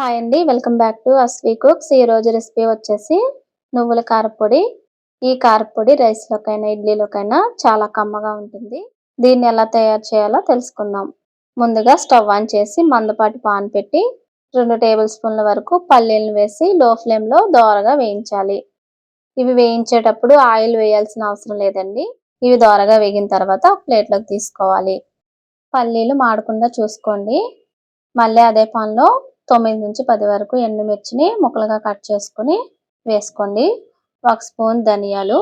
Hi అండి welcome back to Aswi cooks ఈ రోజు రెసిపీ వచ్చేసి నువ్వుల కారపొడి. ఈ కారపొడి రైస్లోకైనా ఇడ్లీలోకైనా చాలా కమ్మగా ఉంటుంది. దీన్ని ఎలా తయారు చేయాలో తెలుసుకుందాం. ముందుగా స్టవ్ ఆన్ చేసి మందపాటి పాన్ పెట్టి రెండు టేబుల్ స్పూన్ల వరకు పల్లీలను వేసి లో ఫ్లేమ్లో దోరగా వేయించాలి. ఇవి వేయించేటప్పుడు ఆయిల్ వేయాల్సిన అవసరం లేదండి. ఇవి దోరగా వేగిన తర్వాత ప్లేట్లోకి తీసుకోవాలి. పల్లీలు మాడకుండా చూసుకోండి. మళ్ళీ అదే పాన్లో తొమ్మిది నుంచి పది వరకు ఎండుమిర్చిని ముక్కలుగా కట్ చేసుకుని వేసుకోండి. ఒక స్పూన్ ధనియాలు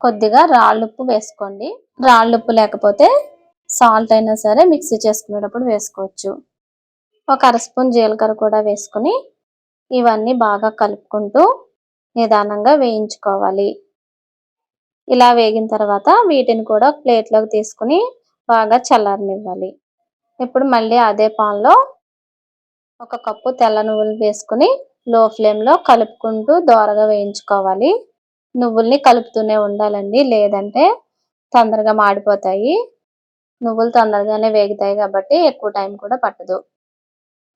కొద్దిగా రాళ్ళుప్పు వేసుకోండి. రాళ్ళుప్పు లేకపోతే సాల్ట్ అయినా సరే మిక్సీ చేసుకునేటప్పుడు వేసుకోవచ్చు. ఒక అర స్పూన్ జీలకర్ర కూడా వేసుకుని ఇవన్నీ బాగా కలుపుకుంటూ నిదానంగా వేయించుకోవాలి. ఇలా వేగిన తర్వాత వీటిని కూడా ప్లేట్లోకి తీసుకుని బాగా చల్లారనివ్వాలి. ఇప్పుడు మళ్ళీ అదే పాన్లో ఒక కప్పు తెల్ల నువ్వులు వేసుకుని లో ఫ్లేమ్లో కలుపుకుంటూ దోరగా వేయించుకోవాలి. నువ్వుల్ని కలుపుతూనే ఉండాలండి లేదంటే తొందరగా మాడిపోతాయి. నువ్వులు తొందరగానే వేగుతాయి కాబట్టి ఎక్కువ టైం కూడా పట్టదు.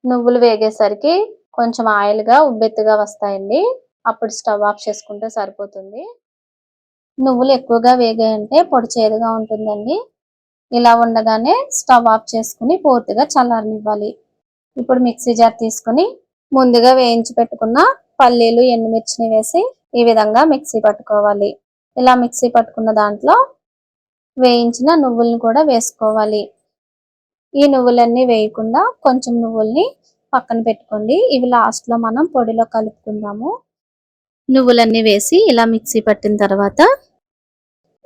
నువ్వులు వేగేసరికి కొంచెం ఆయిల్గా ఉబ్బెత్తుగా వస్తాయండి. అప్పుడు స్టవ్ ఆఫ్ చేసుకుంటే సరిపోతుంది. నువ్వులు ఎక్కువగా వేగాయంటే పొడి చేదుగా ఉంటుందండి. ఇలా ఉండగానే స్టవ్ ఆఫ్ చేసుకుని పూర్తిగా చల్లారనివ్వాలి. ఇప్పుడు మిక్సీ జార్ తీసుకుని ముందుగా వేయించి పెట్టుకున్న పల్లీలు ఎండుమిర్చిని వేసి ఈ విధంగా మిక్సీ పట్టుకోవాలి. ఇలా మిక్సీ పట్టుకున్న దాంట్లో వేయించిన నువ్వులను కూడా వేసుకోవాలి. ఈ నువ్వులన్నీ వేయకుండా కొంచెం నువ్వుల్ని పక్కన పెట్టుకోండి. ఇవి లాస్ట్లో మనం పొడిలో కలుపుకుందాము. నువ్వులన్నీ వేసి ఇలా మిక్సీ పట్టిన తర్వాత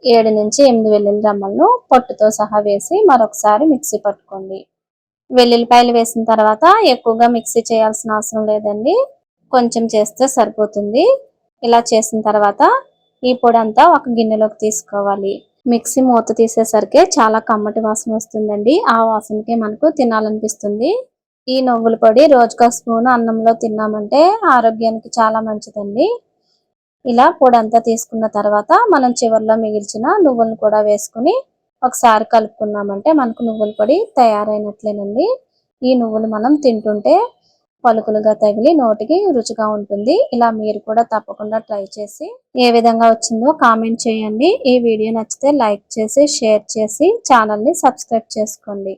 ఏడు నుంచి ఎనిమిది వెల్లుల్లి రమ్మలను పొట్టుతో సహా వేసి మరొకసారి మిక్సీ పట్టుకోండి. వెల్లుల్లిపాయలు వేసిన తర్వాత ఎక్కువగా మిక్సీ చేయాల్సిన అవసరం లేదండి. కొంచెం చేస్తే సరిపోతుంది. ఇలా చేసిన తర్వాత ఈ పొడి అంతా ఒక గిన్నెలోకి తీసుకోవాలి. మిక్సీ మూత తీసేసరికి చాలా కమ్మటి వాసన వస్తుందండి. ఆ వాసనకి మనకు తినాలనిపిస్తుంది. ఈ నువ్వుల పొడి రోజుకొక స్పూన్ అన్నంలో తిన్నామంటే ఆరోగ్యానికి చాలా మంచిదండి. ఇలా పొడి అంతా తీసుకున్న తర్వాత మనం చివరిలో మిగిల్చిన నువ్వులను కూడా వేసుకుని ఒకసారి కలుపుకున్నామంటే మనకు నువ్వుల పొడి తయారైనట్లేనండి. ఈ నువ్వులు మనం తింటుంటే పలుకులుగా తగిలి నోటికి రుచిగా ఉంటుంది. ఇలా మీరు కూడా తప్పకుండా ట్రై చేసి ఏ విధంగా వచ్చిందో కామెంట్ చేయండి. ఈ వీడియో నచ్చితే లైక్ చేసి షేర్ చేసి ఛానల్ని సబ్స్క్రైబ్ చేసుకోండి.